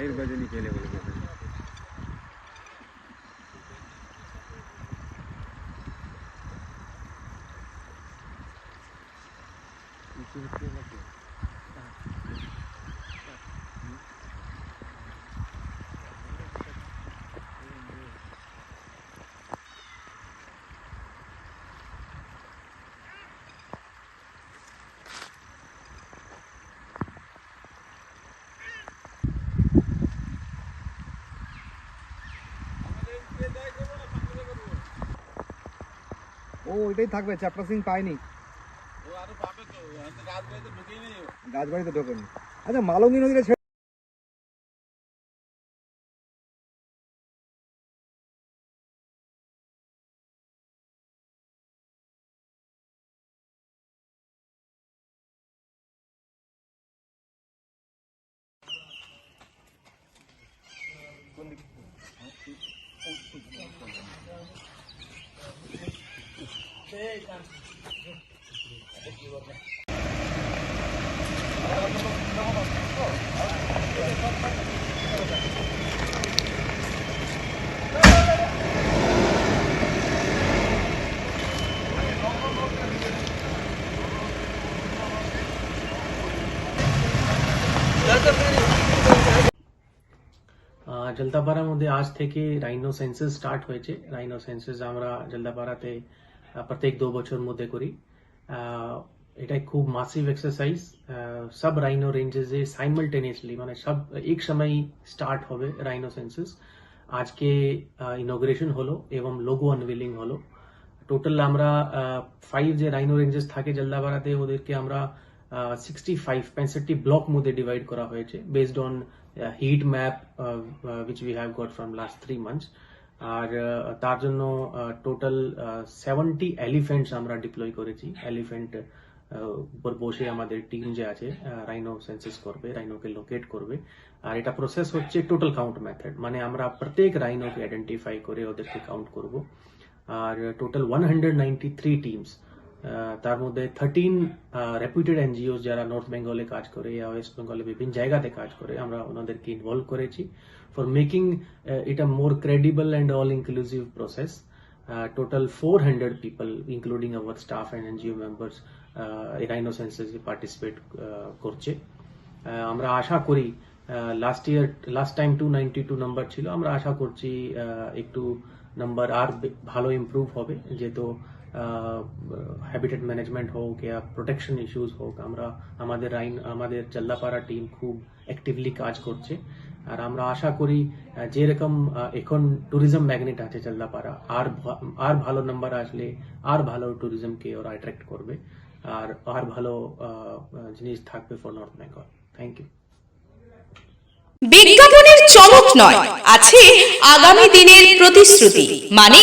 सही गजनी खेले बोले Thank you. ও ওইটাই থাকবে চ্যাপ্টার সিং পায়নি গাছবাড়িতে ঢোকেনি। আচ্ছা মালঙ্গি নদীটা জলদাপাড়ার মধ্যে আজ থেকে রাইনো সেন্সাস স্টার্ট হয়েছে রাইনো সেন্সাস আমরা জলদাপাড়াতে প্রত্যেক দু বছর মধ্যে করি। এটা খুব মাসিভ এক্সারসাইজ সব রাইনো রেঞ্জেসে সাইমালটেনিয়াসলি মানে সব, এক সময় স্টার্ট হবে রাইনো সেন্সেস আজকে ইনোগ্রেশন হলো এবং লোগো আনভিলিং হলো। টোটাল আমরা ফাইভ যে রাইনো রেঞ্জেস থাকে জলদাপাড়াতে ওদেরকে আমরা সিক্সটি ফাইভ পঁয়ষট্টি ব্লক মধ্যে ডিভাইড করা হয়েছে based on heat map which we have got from last three months আর তার জন্য টোটাল সেভেন্টি এলিফেন্টস আমরা ডিপ্লয় করেছি। এলিফেন্ট উপর বসে আমাদের টিম যে আছে রাইনো সেন্সেস করবে রাইনোকে লোকেট করবে। আর এটা প্রসেস হচ্ছে টোটাল কাউন্ট মেথড মানে আমরা প্রত্যেক রাইনোকে আইডেন্টিফাই করে ওদেরকে কাউন্ট করব। আর total one hundred ninety three teams তার মধ্যে থার্টিন রেপুটেড এনজিও যারা নর্থ বেঙ্গলে কাজ করে বা ওয়েস্ট বেঙ্গলে বিভিন্ন জায়গাতে কাজ করে, আমরা ওনাদেরকে ইনভলভ করেছি for making a more credible and all inclusive process total four hundred people including our staff and NGO members rhino সেন্সাসে participate করছে। আমরা আশা করি last year last time two ninety two number ছিল, আমরা আশা করছি একটু নাম্বার আর ভালো ইমপ্রুভ হবে। যেহেতু হ্যাবিটেট ম্যানেজমেন্ট হোক ইয়া প্রোটেকশন ইস্যুস হোক, আমরা আমাদের আইন, আমাদের জল্লাপাড়া টিম খুব অ্যাক্টিভলি কাজ করছে। আর আমরা আশা করি যেরকম এখন ট্যুরিজম ম্যাগনেট আছে জল্লাপাড়া আর আর ভালো নাম্বার আসলে আর ভালো ট্যুরিজমকে ওরা অ্যাট্রাক্ট করবে। আর আর ভালো জিনিস থাকবে for North Bengal thank you বিজ্ঞাপনের চমক নয়, আছে আগামী দিনের প্রতিশ্রুতি মানে